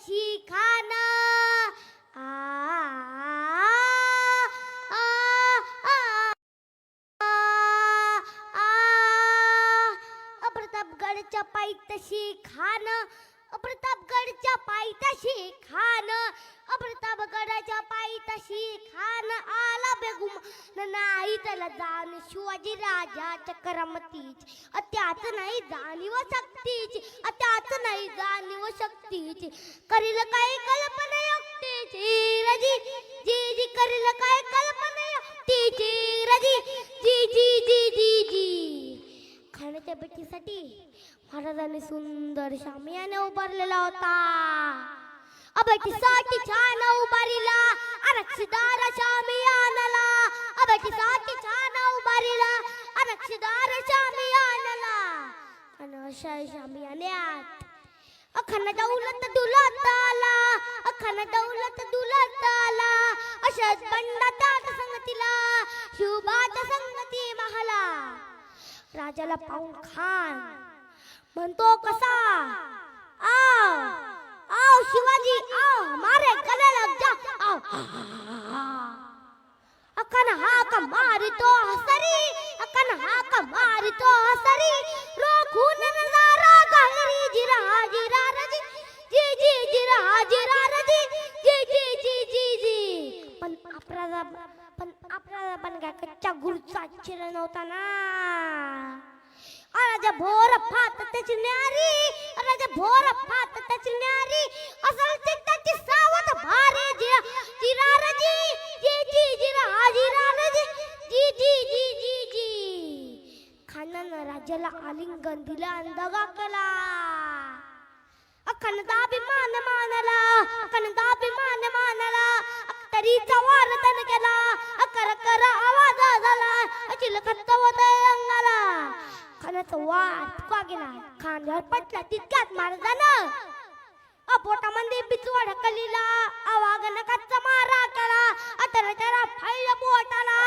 तशी खान प्रतापगडच्या पायी तशी खान प्रतापगडच्या पायी तशी खान प्रतापगडाच्या पायी तशी खान आला बेगुम. नाही त्याला जाण शिवाजी राजाच्या करमतीची. त्यात नाही जाणीव शक्तीची. त्यात नाही जाणीव शक्तीची. करील काय कल्पना युक्तीची. रजी जी जी करील काय कल्पना युक्तीची. रजी जी जी जी जी जी. खाण्याच्या भेटीसाठी महाराजांनी सुंदर शामियाने उभारलेला होता. अबटीसाठी छान उभारीला. आरक्षिता अबटीसाठी छान उभारीला. शामी आणला. आणि अशा शामी शामियान्यात अखन दौलत दुलत आला अखन दौलत दुलत आला अशाच बंडा संगतीला. शिवबाच्या संगती महाला. राजाला पाहून खान म्हणतो कसा? आव आओ शिवाजी आओ मारे गले लग जा आओ. अकन हाक मारितो हसरी अकन हाक मारितो हसरी. रोखून नजारा गहरी जिरा जिरा रजी. जी जी जिरा जिरा रजी. जी जी जी जी जी. पण आपला पण आपला पण काय कच्चा गुरुचा चिर नव्हता ना. राजा भोर फात त्याची न्यारी राजा भोर फात त्याची न्यारी असल चित्ताची सावत भारे जिरा जिरा रजी जी जी जिरा जिरा रजी जी जी जी जी जी ज्याला आलिंगन दिला अंधगा दगा केला अखंडाभिमान मानला अखंडाभिमान मानला. तरीचा वारतन केला अकर कर आवाज झाला. अचिल खत्तवत रंगाला. खानाचा वाट का गेला खांद्यावर पटला तितक्यात महाराजानं अपोटामध्ये बिचवा ढकलीला आवाग कच्चा मारा केला. अतर त्याला फैल बोटाला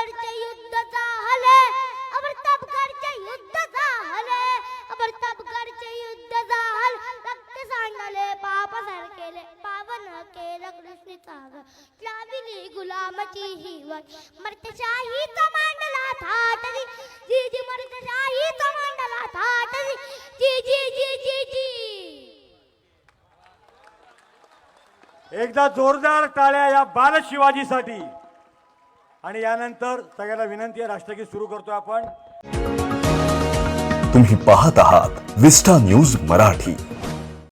अप्रतापगडचे युद्ध झाले. अप्रतापगडचे युद्ध झाले. अप्रतापगडचे युद्ध झाले. रक्त सांडले पाप सर केले पावन केलं कृष्ण सागर. लाविली गुलामची हिवट मर्तशाहीचा मांडला थाटली. जी जी मर्तशाहीचा मांडला थाटली. जी जी जी जी जी एकदा जोरदार टाळ्या या बाल शिवाजीसाठी आणि यानंतर सगळ्यांना विनंती आहे राष्ट्रगीत सुरू करतो आपण. तुम्ही पाहत आहात विस्टा न्यूज मराठी.